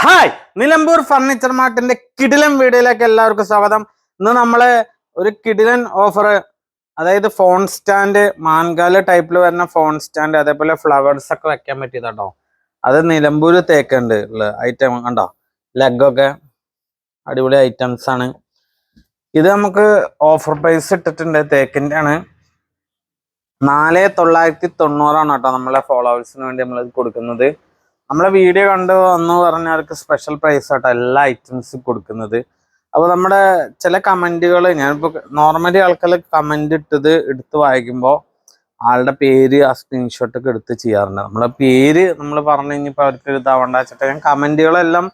Hi Nilambur furniture മാർട്ടിന്റെ കിടിലൻ വീഡിയോയിലേക്ക് എല്ലാവർക്കും സ്വാഗതം. ഇന്ന് നമ്മൾ ഒരു കിടിലൻ ഓഫർ അതായത് ഫോൺ സ്റ്റാൻഡ് മാൻകാല ടൈപ്പിൽ വരുന്ന ഫോൺ സ്റ്റാൻഡ് അതേപോലെ ഫ്ലവേഴ്സ് ഒക്കെ വെക്കാൻ പറ്റിയതാട്ടോ. അത് നിലമ്പൂര് തേക്കുണ്ട് ഉള്ള ഐറ്റം കണ്ടോ? ലെഗൊക്കെ അടിപൊളി ഐറ്റംസ് ആണ്. ഇത് നമുക്ക് ഓഫർ പ്രൈസ് ഇട്ടിട്ടുണ്ട് തേക്കിന്റെ ആണ് നാല് തൊള്ളായിരത്തി തൊണ്ണൂറാണ് കേട്ടോ നമ്മളെ ഫോളോവേഴ്സിന് വേണ്ടി നമ്മൾ കൊടുക്കുന്നത്. നമ്മളെ വീഡിയോ കണ്ടു വന്നു പറഞ്ഞവർക്ക് സ്പെഷ്യൽ പ്രൈസ് ആട്ടോ എല്ലാ ഐറ്റംസും കൊടുക്കുന്നത്. അപ്പോൾ നമ്മുടെ ചില കമന്റുകൾ ഞാനിപ്പോൾ നോർമലി ആൾക്കാർ കമന്റ് ഇട്ടത് എടുത്ത് വായിക്കുമ്പോൾ ആളുടെ പേര് ആ സ്ക്രീൻഷോട്ട് ഒക്കെ എടുത്ത് ചെയ്യാറുണ്ട്. നമ്മളെ പേര് നമ്മൾ പറഞ്ഞു കഴിഞ്ഞപ്പോൾ അവർക്ക് ഇതാവണ്ട വെച്ചിട്ട് ഞാൻ കമന്റുകളെല്ലാം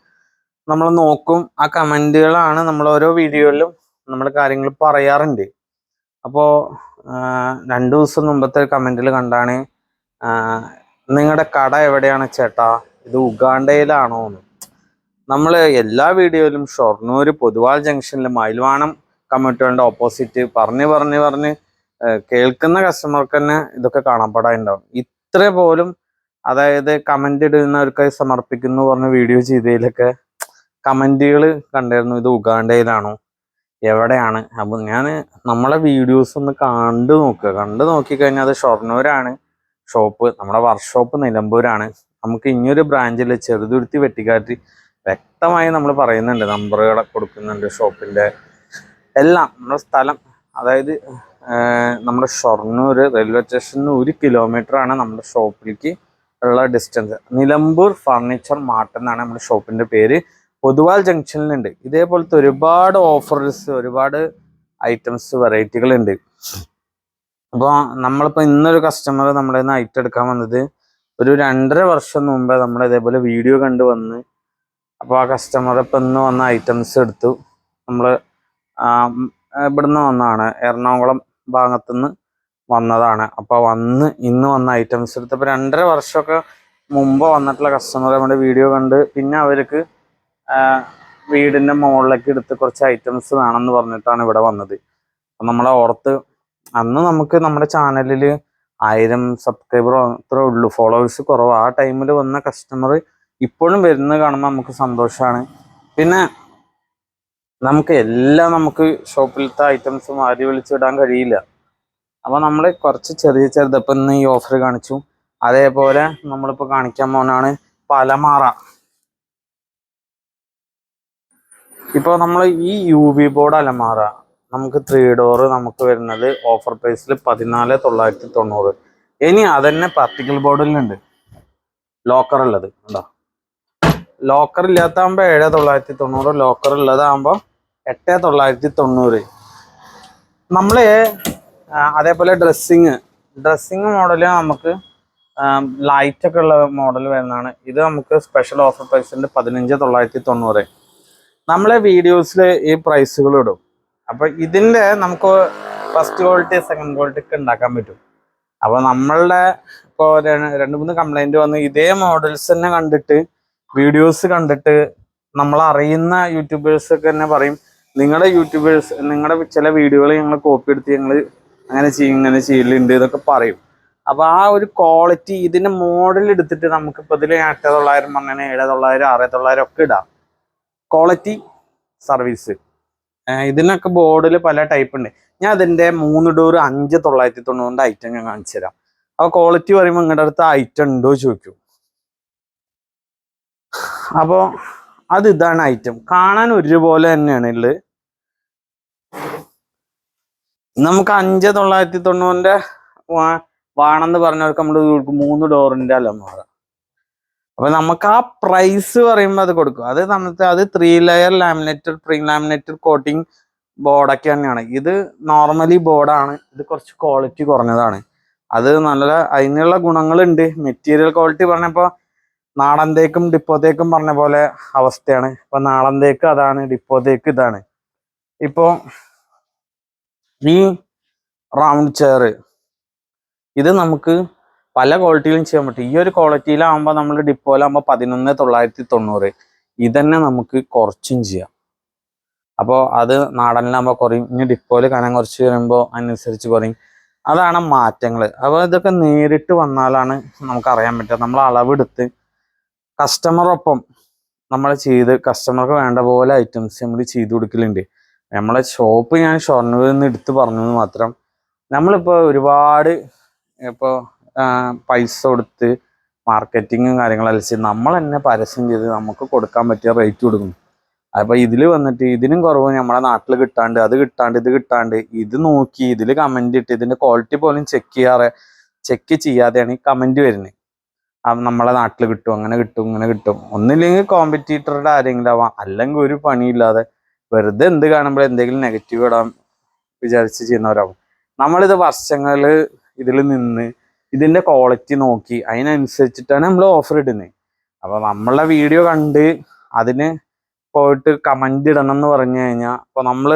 നമ്മൾ നോക്കും. ആ കമന്റുകളാണ് നമ്മൾ ഓരോ വീഡിയോയിലും നമ്മൾ കാര്യങ്ങൾ പറയാറുണ്ട്. അപ്പോൾ രണ്ടു ദിവസം മുമ്പത്തെ കമന്റിൽ കണ്ടാണ് നിങ്ങളുടെ കട എവിടെയാണ് ചേട്ടാ? ഇത് ഉഗാണ്ടയിലാണോ എന്ന്. നമ്മൾ എല്ലാ വീഡിയോയിലും ഷൊർണൂർ പൊതുവാൾ ജംഗ്ഷനിൽ മയിൽവാണം കമ്മ്യൂണിറ്റികളുടെ ഓപ്പോസിറ്റ് പറഞ്ഞ് പറഞ്ഞ് പറഞ്ഞ് കേൾക്കുന്ന കസ്റ്റമർക്ക് തന്നെ ഇതൊക്കെ കാണപ്പെടാനുണ്ടാവും ഇത്ര പോലും അതായത് കമന്റ് ഇടുന്നവർക്കായി സമർപ്പിക്കുന്നു പറഞ്ഞ വീഡിയോ ചെയ്തതിലൊക്കെ കമന്റുകൾ കണ്ടായിരുന്നു ഇത് ഉഗാണ്ടയിലാണോ? എവിടെയാണ്? അപ്പം ഞാൻ നമ്മളെ വീഡിയോസ് ഒന്ന് കണ്ടു നോക്കുക. കണ്ടു നോക്കിക്കഴിഞ്ഞാൽ അത് ഷൊർണൂരാണ്. ഷോപ്പ്. നമ്മുടെ വർക്ക്ഷോപ്പ് നിലമ്പൂരാണ്. നമുക്ക് ഇനിയൊരു ബ്രാഞ്ചിൽ ചെറുതുരുത്തി വെട്ടിക്കാറ്റി വ്യക്തമായി നമ്മൾ പറയുന്നുണ്ട്. നമ്പറുകളൊക്കെ കൊടുക്കുന്നുണ്ട് ഷോപ്പിന്റെ. എല്ലാം നമ്മുടെ സ്ഥലം അതായത് നമ്മുടെ ഷൊർണൂർ റെയിൽവേ സ്റ്റേഷനിൽ നിന്ന് ഒരു ആണ് നമ്മുടെ ഷോപ്പിലേക്ക് ഉള്ള ഡിസ്റ്റൻസ്. നിലമ്പൂർ ഫർണിച്ചർ മാർട്ട് എന്നാണ് നമ്മുടെ ഷോപ്പിന്റെ പേര്. പൊതുവാൽ ജംഗ്ഷനിലുണ്ട്. ഇതേപോലത്തെ ഒരുപാട് ഓഫേഴ്സ് ഒരുപാട് ഐറ്റംസ് വെറൈറ്റികൾ ഉണ്ട് അപ്പോൾ നമ്മളിപ്പോൾ ഇന്നൊരു കസ്റ്റമർ നമ്മുടെ നിന്ന് ഐറ്റം എടുക്കാൻ വന്നത് ഒരു രണ്ടര വർഷം മുമ്പേ നമ്മൾ ഇതേപോലെ വീഡിയോ കണ്ടു വന്ന് അപ്പോൾ ആ കസ്റ്റമർ ഇപ്പം ഇന്ന് വന്ന ഐറ്റംസ് എടുത്തു. നമ്മൾ ഇവിടുന്ന് വന്നതാണ്. എറണാകുളം ഭാഗത്തുനിന്ന് വന്നതാണ്. അപ്പോൾ വന്ന് ഇന്ന് വന്ന ഐറ്റംസ് എടുത്ത്. എടുത്തപ്പോൾ രണ്ടര വർഷമൊക്കെ മുമ്പ് വന്നിട്ടുള്ള കസ്റ്റമർ നമ്മുടെ വീഡിയോ കണ്ട് പിന്നെ അവർക്ക് വീടിന്റെ മുകളിലേക്ക് എടുത്ത് കുറച്ച് ഐറ്റംസ് വേണമെന്ന് പറഞ്ഞിട്ടാണ് ഇവിടെ വന്നത്. അപ്പം നമ്മളെ ഓർത്ത് അന്ന് നമുക്ക് നമ്മുടെ ചാനലിൽ ആയിരം സബ്സ്ക്രൈബർ അത്രേ ഉള്ളൂ. ഫോളോവേഴ്സ് കുറവ്. ആ ടൈമിൽ വന്ന കസ്റ്റമർ ഇപ്പോഴും വരുന്നത് കാണുമ്പോൾ നമുക്ക് സന്തോഷമാണ് പിന്നെ നമുക്ക് എല്ലാം നമുക്ക് ഷോപ്പിലത്തെ ഐറ്റംസും ആരി വിളിച്ചിടാൻ കഴിയില്ല. അപ്പോൾ നമ്മൾ കുറച്ച് ചെറിയ ചെറുതപ്പം ഇന്ന് ഈ ഓഫർ കാണിച്ചു. അതേപോലെ നമ്മളിപ്പോൾ കാണിക്കാൻ പോകുന്നതാണ് പലമാറ. ഇപ്പോൾ നമ്മൾ ഈ യു വി ബോർഡ് അലമാറ. നമുക്ക് ത്രീ ഡോർ നമുക്ക് വരുന്നത് ഓഫർ പ്രൈസിൽ പതിനാല് തൊള്ളായിരത്തി തൊണ്ണൂറ്. ഇനി അതന്നെ പാർട്ടിക്കൽ ബോർഡിലുണ്ട് ലോക്കർ ഉള്ളത്. ഉണ്ടോ ലോക്കർ ഇല്ലാത്താകുമ്പോൾ ഏഴ് തൊള്ളായിരത്തി തൊണ്ണൂറ്. ലോക്കർ ഉള്ളതാകുമ്പോൾ എട്ട് തൊള്ളായിരത്തി തൊണ്ണൂറ്. നമ്മൾ അതേപോലെ ഡ്രസ്സിങ് ഡ്രസ്സിങ് മോഡൽ നമുക്ക് ലൈറ്റ് ഒക്കെ ഉള്ള മോഡൽ വരുന്നതാണ്. ഇത് നമുക്ക് സ്പെഷ്യൽ ഓഫർ പ്രൈസിന്റെ പതിനഞ്ച് തൊള്ളായിരത്തി തൊണ്ണൂറ്. നമ്മളെ വീഡിയോസിൽ ഈ പ്രൈസുകൾ ഇടും. അപ്പൊ ഇതിന്റെ നമുക്ക് ഫസ്റ്റ് ക്വാളിറ്റി സെക്കൻഡ് ക്വാളിറ്റി ഒക്കെ ഉണ്ടാക്കാൻ പറ്റും. അപ്പൊ നമ്മളുടെ ഇപ്പോ രണ്ട് മൂന്ന് കംപ്ലൈന്റ് വന്ന് ഇതേ മോഡൽസ് തന്നെ കണ്ടിട്ട് വീഡിയോസ് കണ്ടിട്ട് നമ്മൾ അറിയുന്ന യൂട്യൂബേഴ്സ് ഒക്കെ തന്നെ പറയും നിങ്ങളുടെ യൂട്യൂബേഴ്സ് നിങ്ങളുടെ ചില വീഡിയോകൾ ഞങ്ങൾ കോപ്പി എടുത്ത് ഞങ്ങൾ അങ്ങനെ ചെയ്യും ഇങ്ങനെ ചെയ്യലുണ്ട് ഇതൊക്കെ പറയും. അപ്പൊ ആ ഒരു ക്വാളിറ്റി ഇതിന്റെ മോഡൽ എടുത്തിട്ട് നമുക്കിപ്പോൾ ഇതിൽ എട്ട് തൊള്ളായിരം അങ്ങനെ ഏഴ് തൊള്ളായിരം ആറ് തൊള്ളായിരം ഒക്കെ ഇടാം. ക്വാളിറ്റി സർവീസ് ഇതിനൊക്കെ ബോർഡിൽ പല ടൈപ്പ് ഉണ്ട്. ഞാൻ അതിന്റെ മൂന്ന് ഡോർ അഞ്ച് തൊള്ളായിരത്തി തൊണ്ണൂറിന്റെ ഐറ്റം ഞാൻ കാണിച്ചു തരാം. അപ്പോൾ ക്വാളിറ്റി പറയുമ്പോൾ നിങ്ങളുടെ അടുത്ത് ഐറ്റം ഉണ്ടോ ചോദിക്കും. അപ്പോൾ അത് ഇതാണ് ഐറ്റം കാണാൻ ഒരുപോലെ തന്നെയാണ് ഉള്ളത് നമുക്ക് അഞ്ച് തൊള്ളായിരത്തി തൊണ്ണൂറിന്റെ വാണെന്ന് പറഞ്ഞവർക്ക് നമ്മൾ മൂന്ന് ഡോറിന്റെ അലമാറ അപ്പൊ നമുക്ക് ആ പ്രൈസ് പറയുമ്പോൾ അത് കൊടുക്കും. അത് നമുക്ക് അത് three layer laminated pre laminated coating ബോർഡൊക്കെ തന്നെയാണ്. ഇത് നോർമലി ബോർഡാണ് ഇത് കുറച്ച് ക്വാളിറ്റി കുറഞ്ഞതാണ്. അത് നല്ല അതിനുള്ള ഗുണങ്ങളുണ്ട്. മെറ്റീരിയൽ ക്വാളിറ്റി പറഞ്ഞപ്പോ നാടൻ തേക്കും ഡിപ്പോ പറഞ്ഞ പോലെ അവസ്ഥയാണ്. ഇപ്പൊ നാടൻ അതാണ് ഡിപ്പോ ഇതാണ്. ഇപ്പോ ഈ റൗണ്ട് ചെയർ ഇത് നമുക്ക് പല ക്വാളിറ്റിയിലും ചെയ്യാൻ പറ്റും. ഈ ഒരു ക്വാളിറ്റിയിലാകുമ്പോൾ നമ്മൾ ഡിപ്പോയിലാകുമ്പോൾ പതിനൊന്ന് തൊള്ളായിരത്തി തൊണ്ണൂറ് ഇതന്നെ നമുക്ക് കുറച്ചും ചെയ്യാം. അപ്പോൾ അത് നാടനിലാകുമ്പോൾ കുറയും. ഇനി ഡിപ്പോയിൽ കനം കുറച്ച് വരുമ്പോൾ അതിനനുസരിച്ച് കുറയും. അതാണ് മാറ്റങ്ങൾ അപ്പോൾ ഇതൊക്കെ നേരിട്ട് വന്നാലാണ് നമുക്ക് അറിയാൻ പറ്റുക. നമ്മൾ അളവെടുത്ത് കസ്റ്റമറൊപ്പം നമ്മൾ ചെയ്ത് കസ്റ്റമർക്ക് വേണ്ട പോലെ ഐറ്റംസ് നമ്മൾ ചെയ്ത് കൊടുക്കലുണ്ട്. നമ്മളെ ഷോപ്പ് ഞാൻ ഷൊർണൂരിൽ നിന്ന് എടുത്ത് പറഞ്ഞു മാത്രം. നമ്മളിപ്പോൾ ഒരുപാട് ഇപ്പോൾ പൈസ കൊടുത്ത് മാർക്കറ്റിങ്ങും കാര്യങ്ങളെല്ലാം ചെയ്ത് നമ്മൾ തന്നെ പരസ്യം ചെയ്ത് നമുക്ക് കൊടുക്കാൻ പറ്റിയ റേറ്റ് കൊടുക്കും. അപ്പോൾ ഇതിൽ വന്നിട്ട് ഇതിനും കുറവ് നമ്മുടെ നാട്ടിൽ കിട്ടാണ്ട് അത് കിട്ടാണ്ട് ഇത് കിട്ടാണ്ട് ഇത് നോക്കി ഇതിൽ കമന്റ് ഇട്ട് ഇതിന്റെ ക്വാളിറ്റി പോലും ചെക്ക് ചെയ്യാറ് ചെക്ക് ചെയ്യാതെയാണ് ഈ കമന്റ് വരുന്നത്. നമ്മളെ നാട്ടിൽ കിട്ടും അങ്ങനെ കിട്ടും ഇങ്ങനെ കിട്ടും. ഒന്നില്ലെങ്കിൽ കോമ്പറ്റീറ്ററുടെ ആരെങ്കിലും ആവാം അല്ലെങ്കിൽ ഒരു പണിയില്ലാതെ വെറുതെ എന്ത് കാണുമ്പോൾ എന്തെങ്കിലും നെഗറ്റീവ് ഇടാൻ വിചാരിച്ച് ചെയ്യുന്നവരാവും. നമ്മളിത് വർഷങ്ങൾ ഇതിൽ നിന്ന് ഇതിന്റെ ക്വാളിറ്റി നോക്കി. അതിനനുസരിച്ചിട്ടാണ് നമ്മൾ ഓഫർ ഇടുന്നത് അപ്പോൾ നമ്മളെ വീഡിയോ കണ്ട് അതിന് പോയിട്ട് കമന്റ് ഇടണം എന്ന് പറഞ്ഞു കഴിഞ്ഞാൽ അപ്പോൾ നമ്മൾ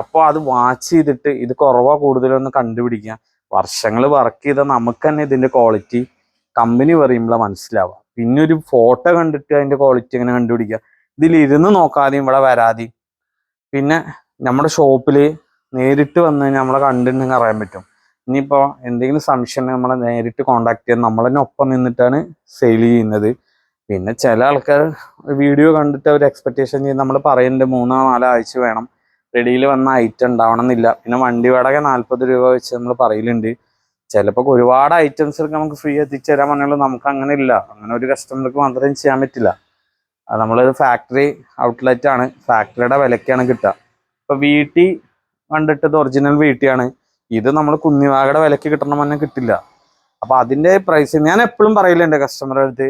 അപ്പോൾ അത് വാച്ച് ചെയ്തിട്ട് ഇത് കുറവാ കൂടുതലോ ഒന്ന് കണ്ടുപിടിക്കുക. വർഷങ്ങൾ വർക്ക് ചെയ്ത നമുക്ക് തന്നെ ഇതിന്റെ ക്വാളിറ്റി കമ്പനി പറയുമ്പോൾ മനസ്സിലാവുക. പിന്നെ ഒരു ഫോട്ടോ കണ്ടിട്ട് അതിന്റെ ക്വാളിറ്റി എങ്ങനെ കണ്ടുപിടിക്കുക. ഇതിലിരുന്ന് നോക്കാതെയും ഇവിടെ വരാതെയും പിന്നെ നമ്മുടെ ഷോപ്പിൽ നേരിട്ട് വന്ന് കഴിഞ്ഞാൽ നമ്മളെ കണ്ടിട്ടുണ്ടെങ്കിൽ അറിയാൻ പറ്റും. ഇനിയിപ്പോൾ എന്തെങ്കിലും സംശയം നമ്മളെ നേരിട്ട് കോണ്ടാക്ട് ചെയ്യാൻ നമ്മൾ തന്നെ ഒപ്പം നിന്നിട്ടാണ് സെയിൽ ചെയ്യുന്നത്. പിന്നെ ചില ആൾക്കാർ വീഡിയോ കണ്ടിട്ട് അവർ എക്സ്പെക്റ്റേഷൻ ചെയ്ത് നമ്മൾ പറയുന്നുണ്ട് മൂന്നോ നാലോ ആഴ്ച വേണം റെഡിയിൽ വന്ന ഐറ്റം ഉണ്ടാവണം എന്നില്ല. പിന്നെ വണ്ടി വാടക നാൽപ്പത് രൂപ വെച്ച് നമ്മൾ പറയലുണ്ട്. ചിലപ്പോൾ ഒരുപാട് ഐറ്റംസ് നമുക്ക് ഫ്രീ എത്തിച്ചേരാൻ പറഞ്ഞുള്ളൂ നമുക്ക് അങ്ങനെ ഇല്ല. അങ്ങനെ ഒരു കസ്റ്റമർക്ക് മാത്രം ചെയ്യാൻ പറ്റില്ല. നമ്മളൊരു ഫാക്ടറി ഔട്ട്ലെറ്റ് ആണ്. ഫാക്ടറിയുടെ വിലക്കാണ് കിട്ടുക. ഇപ്പോൾ വീട്ടിൽ കണ്ടിട്ടത് ഒറിജിനൽ വീട്ടിയാണ് ഇത് നമ്മൾ കുഞ്ഞിവാകയുടെ വിലക്ക് കിട്ടണം തന്നെ കിട്ടില്ല. അപ്പൊ അതിന്റെ പ്രൈസ് ഞാൻ എപ്പോഴും പറയില്ല കസ്റ്റമറുടെ അടുത്ത്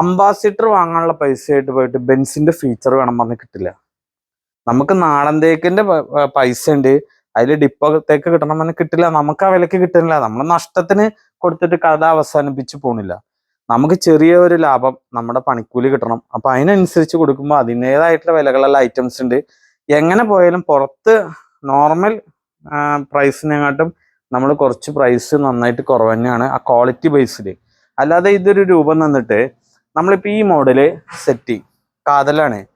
അംബാസിഡർ വാങ്ങാനുള്ള പൈസയായിട്ട് പോയിട്ട് ബെൻസിന്റെ ഫീച്ചർ വേണം പറഞ്ഞ് കിട്ടില്ല. നമുക്ക് നാടൻ പൈസ ഉണ്ട്. അതിൽ ഡിപ്പോ തേക്ക് കിട്ടണം പറഞ്ഞ് കിട്ടില്ല. നമുക്ക് ആ വിലക്ക് കിട്ടുന്നില്ല. നമ്മൾ നഷ്ടത്തിന് കൊടുത്തിട്ട് കഥ അവസാനിപ്പിച്ച് പോണില്ല. നമുക്ക് ചെറിയ ഒരു ലാഭം നമ്മുടെ പണിക്കൂലി കിട്ടണം. അപ്പൊ അതിനനുസരിച്ച് കൊടുക്കുമ്പോൾ അതിന്റെതായിട്ടുള്ള വിലകളുള്ള ഐറ്റംസ് ഉണ്ട്. എങ്ങനെ പോയാലും പുറത്ത് നോർമൽ പ്രൈസിനെക്കാട്ടും നമ്മൾ കുറച്ച് പ്രൈസ് നന്നായിട്ട് കുറവ് തന്നെയാണ് ആ ക്വാളിറ്റി ബേസിൽ അല്ലാതെ ഇതൊരു രൂപം തന്നിട്ട് നമ്മളിപ്പോൾ ഈ മോഡൽ സെറ്റി കാതലാണ്.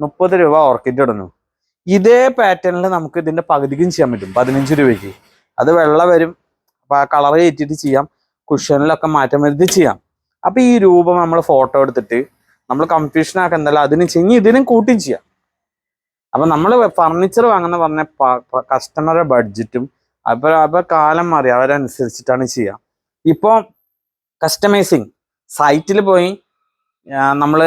മുപ്പത് രൂപ ഓർക്കിഡ് ഇടുന്നു. ഇതേ പാറ്റേണിൽ നമുക്ക് ഇതിന്റെ പകുതിക്കും ചെയ്യാൻ പറ്റും. പതിനഞ്ച് രൂപയ്ക്ക്. അത് വെള്ള വരും. അപ്പോൾ ആ കളർ കയറ്റിയിട്ട് ചെയ്യാം. കുഷനിലൊക്കെ മാറ്റം വരുത്തി ചെയ്യാം. അപ്പോൾ ഈ രൂപം നമ്മൾ ഫോട്ടോ എടുത്തിട്ട് നമ്മൾ കൺഫ്യൂഷൻ ആക്കുന്നല്ല അതിന് ചെയ്യും ഇതിനും കൂട്ടിയും ചെയ്യാം. അപ്പൊ നമ്മൾ ഫർണിച്ചർ വാങ്ങുന്ന പറഞ്ഞ കസ്റ്റമറുടെ ബഡ്ജറ്റും അപ്പൊ അപ്പൊ കാലം മാറി അവരനുസരിച്ചിട്ടാണ് ചെയ്യുക ഇപ്പോൾ കസ്റ്റമൈസിങ് സൈറ്റിൽ പോയി നമ്മൾ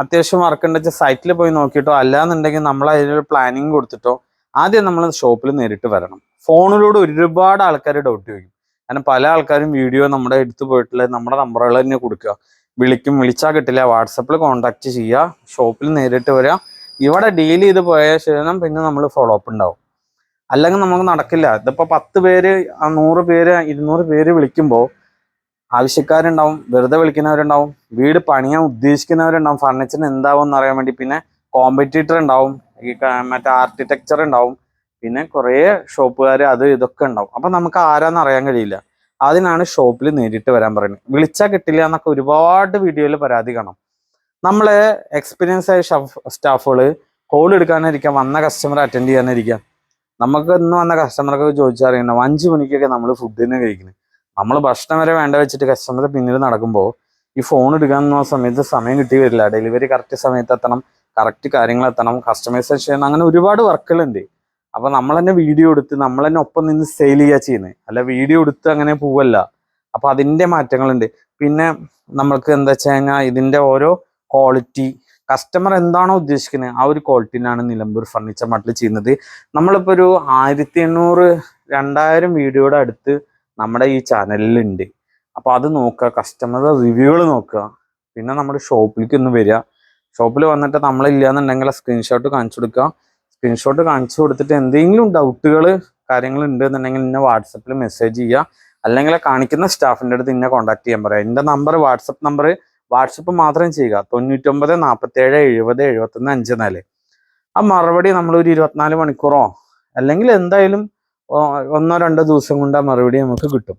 അത്യാവശ്യം വർക്ക് ഉണ്ടെന്ന് സൈറ്റിൽ പോയി നോക്കിയിട്ടോ അല്ലാന്നുണ്ടെങ്കിൽ നമ്മൾ അതിനൊരു പ്ലാനിങ് കൊടുത്തിട്ടോ ആദ്യം നമ്മൾ ഷോപ്പിൽ നേരിട്ട് വരണം. ഫോണിലൂടെ ഒരുപാട് ആൾക്കാർ ഡൗട്ട് ചോദിക്കും. കാരണം പല ആൾക്കാരും വീഡിയോ നമ്മുടെ എടുത്തു പോയിട്ടുള്ള നമ്മുടെ നമ്പറുകൾ തന്നെ കൊടുക്കുക. വിളിക്കും വിളിച്ചാൽ കിട്ടില്ല വാട്സപ്പിൽ കോൺടാക്ട് ചെയ്യുക ഷോപ്പിൽ നേരിട്ട് വരിക ഇവിടെ ഡീൽ ചെയ്ത് പോയ ശേഷം പിന്നെ നമ്മൾ ഫോളോ അപ്പ് ഉണ്ടാവും. അല്ലെങ്കിൽ നമുക്ക് നടക്കില്ല. ഇതിപ്പോ പത്ത് പേര് നൂറ് പേര് ഇരുന്നൂറ് പേര് വിളിക്കുമ്പോൾ ആവശ്യക്കാരുണ്ടാവും വെറുതെ വിളിക്കുന്നവരുണ്ടാവും വീട് പണിയാൻ ഉദ്ദേശിക്കുന്നവരുണ്ടാവും ഫർണിച്ചറിന് എന്താവും എന്ന് അറിയാൻ വേണ്ടി പിന്നെ കോമ്പറ്റീറ്റർ ഉണ്ടാവും മറ്റേ ആർക്കിടെക്ചർ ഉണ്ടാവും പിന്നെ കുറേ ഷോപ്പുകാർ അത് ഇതൊക്കെ ഉണ്ടാവും. അപ്പൊ നമുക്ക് ആരാന്ന് അറിയാൻ കഴിയില്ല. അതിനാണ് ഷോപ്പിൽ നേരിട്ട് വരാൻ പറയുന്നത്. വിളിച്ചാൽ കിട്ടില്ല എന്നൊക്കെ ഒരുപാട് വീഡിയോയിൽ പരാതി കാണാം. നമ്മൾ എക്സ്പീരിയൻസ് ആയ സ്റ്റാഫുകൾ കോൾ എടുക്കാനിരിക്കാം വന്ന കസ്റ്റമർ അറ്റൻഡ് ചെയ്യാനിരിക്കാം. നമുക്ക് ഇന്ന് വന്ന കസ്റ്റമർക്ക് ചോദിച്ചറിയണം അഞ്ചു മണിക്കൊക്കെ നമ്മൾ ഫുഡിന് കഴിക്കുന്നത് നമ്മൾ ഭക്ഷണം വരെ വേണ്ട വെച്ചിട്ട് കസ്റ്റമർ പിന്നീട് നടക്കുമ്പോൾ ഈ ഫോൺ എടുക്കാൻ എന്ന സമയത്ത് സമയം കിട്ടി വരില്ല. ഡെലിവറി കറക്റ്റ് സമയത്ത് എത്തണം കറക്റ്റ് കാര്യങ്ങൾ എത്തണം കസ്റ്റമൈസേഷൻ ചെയ്യണം അങ്ങനെ ഒരുപാട് വർക്കുകളുണ്ട്. അപ്പൊ നമ്മൾ തന്നെ വീഡിയോ എടുത്ത് നമ്മൾ തന്നെ ഒപ്പം നിന്ന് സെയിൽ ചെയ്യാ ചെയ്യുന്നത് അല്ല വീഡിയോ എടുത്ത് അങ്ങനെ പോവല്ല. അപ്പൊ അതിന്റെ മാറ്റങ്ങളുണ്ട്. പിന്നെ നമ്മൾക്ക് എന്താ വെച്ച് കഴിഞ്ഞാൽ ഓരോ ക്വാളിറ്റി കസ്റ്റമർ എന്താണോ ഉദ്ദേശിക്കുന്നത് ആ ഒരു ക്വാളിറ്റിയിലാണ് നിലമ്പൂർ ഫർണിച്ചർ മാർട്ടിൽ ചെയ്യുന്നത്. നമ്മളിപ്പോൾ ഒരു ആയിരത്തി എണ്ണൂറ് രണ്ടായിരം വീഡിയോയുടെ അടുത്ത് നമ്മുടെ ഈ ചാനലിലുണ്ട് അപ്പോൾ അത് നോക്കുക കസ്റ്റമർ റിവ്യൂകൾ നോക്കുക. പിന്നെ നമ്മുടെ ഷോപ്പിലേക്ക് ഒന്ന് വരിക. ഷോപ്പിൽ വന്നിട്ട് നമ്മളില്ലാന്നുണ്ടെങ്കിൽ സ്ക്രീൻഷോട്ട് കാണിച്ചു കൊടുക്കുക. സ്ക്രീൻഷോട്ട് കാണിച്ചു കൊടുത്തിട്ട് എന്തെങ്കിലും ഡൗട്ടുകൾ കാര്യങ്ങൾ ഉണ്ട് എന്നുണ്ടെങ്കിൽ എന്നെ വാട്സപ്പിൽ മെസ്സേജ് ചെയ്യുക. അല്ലെങ്കിൽ കാണിക്കുന്ന സ്റ്റാഫിന്റെ അടുത്ത് എന്നെ കോൺടാക്ട് ചെയ്യാൻ പറയാം. എന്റെ നമ്പർ വാട്സപ്പ് നമ്പർ വാട്സപ്പ് മാത്രം ചെയ്യുക. തൊണ്ണൂറ്റൊമ്പത് നാൽപ്പത്തേഴ് എഴുപത് എഴുപത്തൊന്ന് അഞ്ച് നാല് ആ മറുപടി നമ്മൾ ഒരു ഇരുപത്തിനാല് മണിക്കൂറോ അല്ലെങ്കിൽ എന്തായാലും ഒന്നോ രണ്ടോ ദിവസം കൊണ്ട് ആ മറുപടി നമുക്ക് കിട്ടും.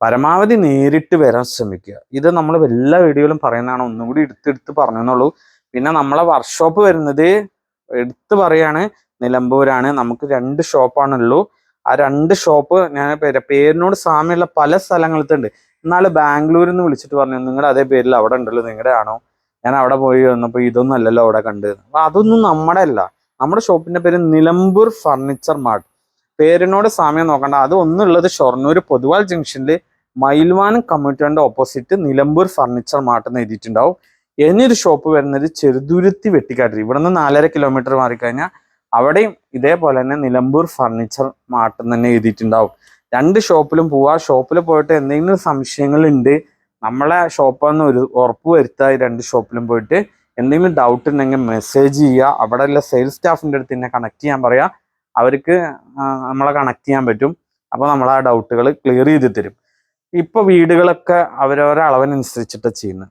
പരമാവധി നേരിട്ട് വരാൻ ശ്രമിക്കുക. ഇത് നമ്മൾ എല്ലാ വീഡിയോയിലും പറയുന്നതാണ്. ഒന്നും കൂടി എടുത്തെടുത്ത് പറഞ്ഞെന്നുള്ളൂ. പിന്നെ നമ്മളെ വർക്ക്ഷോപ്പ് വരുന്നത് എടുത്ത് പറയാണ്. നിലമ്പൂരാണ്. നമുക്ക് രണ്ട് ഷോപ്പാണുള്ളൂ ആ രണ്ട് ഷോപ്പ് ഞാൻ പേരിനോട് സാമ്യമുള്ള പല സ്ഥലങ്ങളിലുണ്ട് എന്നാൽ ബാംഗ്ലൂരിൽ നിന്ന് വിളിച്ചിട്ട് പറഞ്ഞു നിങ്ങളുടെ അതേ പേരിൽ അവിടെ ഉണ്ടല്ലോ നിങ്ങളുടെ ആണോ? ഞാൻ അവിടെ പോയി വന്നപ്പോൾ ഇതൊന്നും അല്ലല്ലോ അവിടെ കണ്ടത്. അപ്പൊ അതൊന്നും നമ്മുടെ അല്ല. നമ്മുടെ ഷോപ്പിന്റെ പേര് നിലമ്പൂർ ഫർണിച്ചർ മാർട്ട്. പേരിനോട് സാമ്യം നോക്കണ്ട. അത് ഒന്നുള്ളത് ഷൊർണൂർ പൊതുവാൾ ജംഗ്ഷനിൽ മയിൽവാനം കമ്മ്യൂണിറ്റിയുടെ ഓപ്പോസിറ്റ് നിലമ്പൂർ ഫർണിച്ചർ മാർട്ട് എന്ന് എഴുതിയിട്ടുണ്ടാവും. എന്നൊരു ഷോപ്പ് വരുന്നത് ചെറുതുരുത്തി വെട്ടിക്കാട്ടിരി ഇവിടെ നിന്ന് നാലര കിലോമീറ്റർ മാറിക്കഴിഞ്ഞാൽ അവിടെയും ഇതേപോലെ തന്നെ നിലമ്പൂർ ഫർണിച്ചർ മാർട്ട് തന്നെ എഴുതിയിട്ടുണ്ടാവും. രണ്ട് ഷോപ്പിലും പോവാ. ഷോപ്പിൽ പോയിട്ട് എന്തെങ്കിലും സംശയങ്ങൾ ഉണ്ട് നമ്മളെ ഷോപ്പാന്ന് ഒരു ഉറപ്പ് വരുത്തുക രണ്ട് ഷോപ്പിലും പോയിട്ട്. എന്തെങ്കിലും ഡൗട്ട് ഉണ്ടെങ്കിൽ മെസ്സേജ് ചെയ്യുക അവിടെയുള്ള സെയിൽസ് സ്റ്റാഫിന്റെ അടുത്ത് തന്നെ കണക്ട് ചെയ്യാൻ പറയുക അവർക്ക് നമ്മളെ കണക്ട് ചെയ്യാൻ പറ്റും. അപ്പോൾ നമ്മൾ ആ ഡൗട്ടുകൾ ക്ലിയർ ചെയ്ത് തരും. ഇപ്പൊ വീടുകളൊക്കെ അവരവരെ അളവിനനുസരിച്ചിട്ട് ചെയ്യുന്നത്.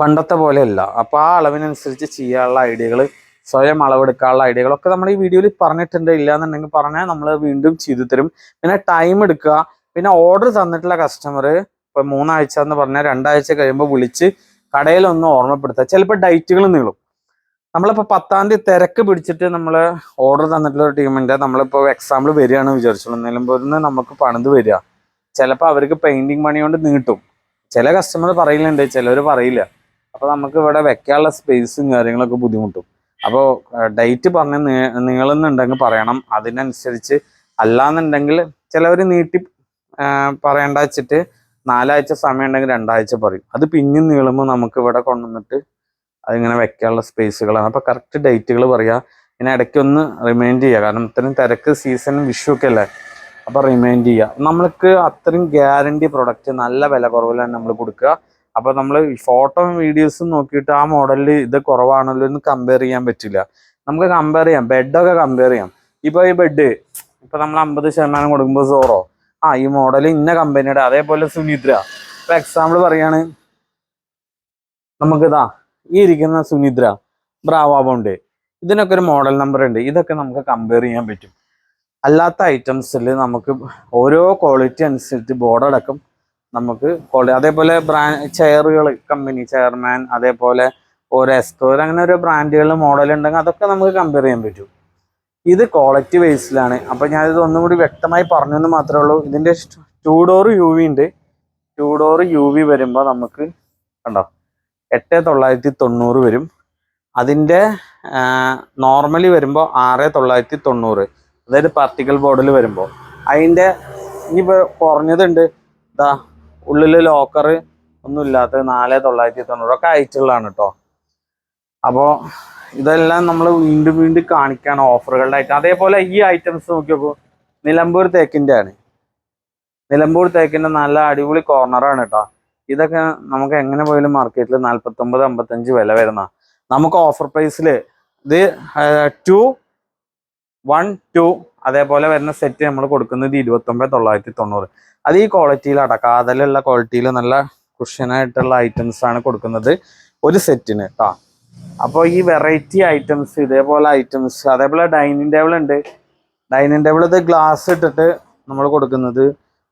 പണ്ടത്തെ പോലെയല്ല. അപ്പോൾ ആ അളവിനനുസരിച്ച് ചെയ്യാനുള്ള ഐഡിയകൾ സ്വയം അളവെടുക്കാനുള്ള ഐഡിയകളൊക്കെ നമ്മൾ ഈ വീഡിയോയിൽ പറഞ്ഞിട്ടുണ്ട്. ഇല്ലാന്നുണ്ടെങ്കിൽ പറഞ്ഞാൽ നമ്മൾ വീണ്ടും ചെയ്തു തരും. പിന്നെ ടൈം എടുക്കുക. പിന്നെ ഓർഡർ തന്നിട്ടുള്ള കസ്റ്റമർ ഇപ്പൊ മൂന്നാഴ്ച എന്ന് പറഞ്ഞാൽ രണ്ടാഴ്ച കഴിയുമ്പോൾ വിളിച്ച് കടയിലൊന്ന് ഓർമ്മപ്പെടുത്തുക. ചിലപ്പോൾ ഡേറ്റുകൾ നീളും. നമ്മളിപ്പോൾ പത്താം തീയതി തിരക്ക് പിടിച്ചിട്ട് നമ്മൾ ഓർഡർ തന്നിട്ടുള്ള ഒരു ടീമിന്റെ നമ്മളിപ്പോൾ എക്സാമ്പിൾ വരികയാണ് വിചാരിച്ചോളൂ. നിലമ്പൂരിൽ നമുക്ക് പണിത് വരിക. ചിലപ്പോൾ അവർക്ക് പെയിന്റിങ് പണി കൊണ്ട് നീട്ടും. ചില കസ്റ്റമർ പറയില്ലുണ്ട് ചിലവർ പറയില്ല. അപ്പോൾ നമുക്ക് ഇവിടെ വെക്കാനുള്ള സ്പേസും കാര്യങ്ങളൊക്കെ ബുദ്ധിമുട്ടും. അപ്പോൾ ഡേറ്റ് പറഞ്ഞ് നീളുന്നുണ്ടെങ്കിൽ പറയണം. അതിനനുസരിച്ച് അല്ലാന്നുണ്ടെങ്കിൽ ചിലവർ നീട്ടി പറയേണ്ട വെച്ചിട്ട് നാലാഴ്ച സമയം ഉണ്ടെങ്കിൽ രണ്ടാഴ്ച പറയും. അത് പിന്നെയും നീളുമ്പോൾ നമുക്ക് ഇവിടെ കൊണ്ടുവന്നിട്ട് അതിങ്ങനെ വെക്കാനുള്ള സ്പേസുകളാണ്. അപ്പൊ കറക്റ്റ് ഡേറ്റുകൾ പറയാ. പിന്നെ ഇടയ്ക്ക് ഒന്ന് റിമൈൻഡ് ചെയ്യുക. കാരണം ഇത്രയും തിരക്ക് സീസണും വിഷു ഒക്കെ അല്ലേ? അപ്പൊ റിമൈൻഡ് ചെയ്യുക. നമ്മൾക്ക് അത്രയും ഗ്യാരണ്ടി പ്രൊഡക്റ്റ് നല്ല വില കുറവിലാണ് നമ്മൾ കൊടുക്കുക. അപ്പൊ നമ്മൾ ഫോട്ടോ വീഡിയോസും നോക്കിയിട്ട് ആ മോഡലിൽ ഇത് കുറവാണല്ലോ എന്ന് കമ്പയർ ചെയ്യാൻ പറ്റില്ല. നമുക്ക് കമ്പയർ ചെയ്യാം. ബെഡൊക്കെ കമ്പയർ ചെയ്യാം. ഇപ്പൊ ഈ ബെഡ് ഇപ്പൊ നമ്മൾ അമ്പത് ശതമാനം കൊടുക്കുമ്പോൾ സോറോ? ആ ഈ മോഡൽ ഇന്ന കമ്പനിയുടെ അതേപോലെ സുനിദ്ര. ഇപ്പൊ എക്സാമ്പിൾ പറയാണ്. നമുക്കിതാ ഈ ഇരിക്കുന്ന സുനിദ്ര ബ്രാവാബോണ്ട് ഇതിനൊക്കെ ഒരു മോഡൽ നമ്പർ ഉണ്ട്. ഇതൊക്കെ നമുക്ക് കമ്പയർ ചെയ്യാൻ പറ്റും. അല്ലാത്ത ഐറ്റംസിൽ നമുക്ക് ഓരോ ക്വാളിറ്റി അനുസരിച്ച് ബോർഡ് അടക്കം നമുക്ക് ക്വാളിറ്റി അതേപോലെ ബ്രാൻഡ് ചെയറുകൾ കമ്പനി ചെയർമാൻ അതേപോലെ ഓരോ എസ്കോർ അങ്ങനെ ഓരോ ബ്രാൻഡുകൾ മോഡൽ ഉണ്ടെങ്കിൽ അതൊക്കെ നമുക്ക് കമ്പയർ ചെയ്യാൻ പറ്റും. ഇത് ക്വാളിറ്റി ബേസിലാണ് അപ്പൊ ഇത് ഒന്നും കൂടി വ്യക്തമായി പറഞ്ഞു എന്ന് മാത്രമേ ഉള്ളൂ. ഇതിന്റെ ടൂ ഡോർ യു വി ഉണ്ട്. ടൂ ഡോർ യു വി വരുമ്പോൾ നമുക്ക് കണ്ടോ? എട്ട് തൊള്ളായിരത്തി തൊണ്ണൂറ് വരും. അതിന്റെ നോർമലി വരുമ്പോൾ ആറ് തൊള്ളായിരത്തി തൊണ്ണൂറ്. അതായത് പാർട്ടിക്കൽ ബോർഡിൽ വരുമ്പോൾ അതിന്റെ ഇനിയിപ്പോൾ കുറഞ്ഞതുണ്ട്. ഇതാ ഉള്ളിൽ ലോക്കർ ഒന്നും ഇല്ലാത്ത നാല് തൊള്ളായിരത്തി തൊണ്ണൂറൊക്കെ അയച്ചുള്ളതാണ് കേട്ടോ അപ്പോൾ ഇതെല്ലാം നമ്മൾ വീണ്ടും വീണ്ടും കാണിക്കാണ് ഓഫറുകളുടെ ഐറ്റം അതേപോലെ ഈ ഐറ്റംസ് നോക്കിയപ്പോൾ നിലമ്പൂർ തേക്കിന്റെ ആണ് നിലമ്പൂർ തേക്കിന്റെ നല്ല അടിപൊളി കോർണറാണ് കേട്ടോ ഇതൊക്കെ നമുക്ക് എങ്ങനെ പോയാലും മാർക്കറ്റിൽ നാൽപ്പത്തൊമ്പത് അമ്പത്തഞ്ച് വില വരുന്ന. നമുക്ക് ഓഫർ പ്രൈസിൽ ഇത് ടു വൺ ടു അതേപോലെ വരുന്ന സെറ്റ് നമ്മൾ കൊടുക്കുന്നത് ഇരുപത്തൊമ്പത് തൊള്ളായിരത്തി തൊണ്ണൂറ്. അത് ഈ ക്വാളിറ്റിയിലാണ് കാതലുള്ള ക്വാളിറ്റിയിൽ നല്ല കുഷ്യനായിട്ടുള്ള ഐറ്റംസ് ആണ് കൊടുക്കുന്നത് ഒരു സെറ്റിന് കേട്ടോ അപ്പോൾ ഈ വെറൈറ്റി ഐറ്റംസ് ഇതേപോലെ ഐറ്റംസ് അതേപോലെ ഡൈനിങ് ടേബിൾ ഉണ്ട്. ഡൈനിങ് ടേബിൾ ഇത് ഗ്ലാസ് ഇട്ടിട്ട് നമ്മൾ കൊടുക്കുന്നത്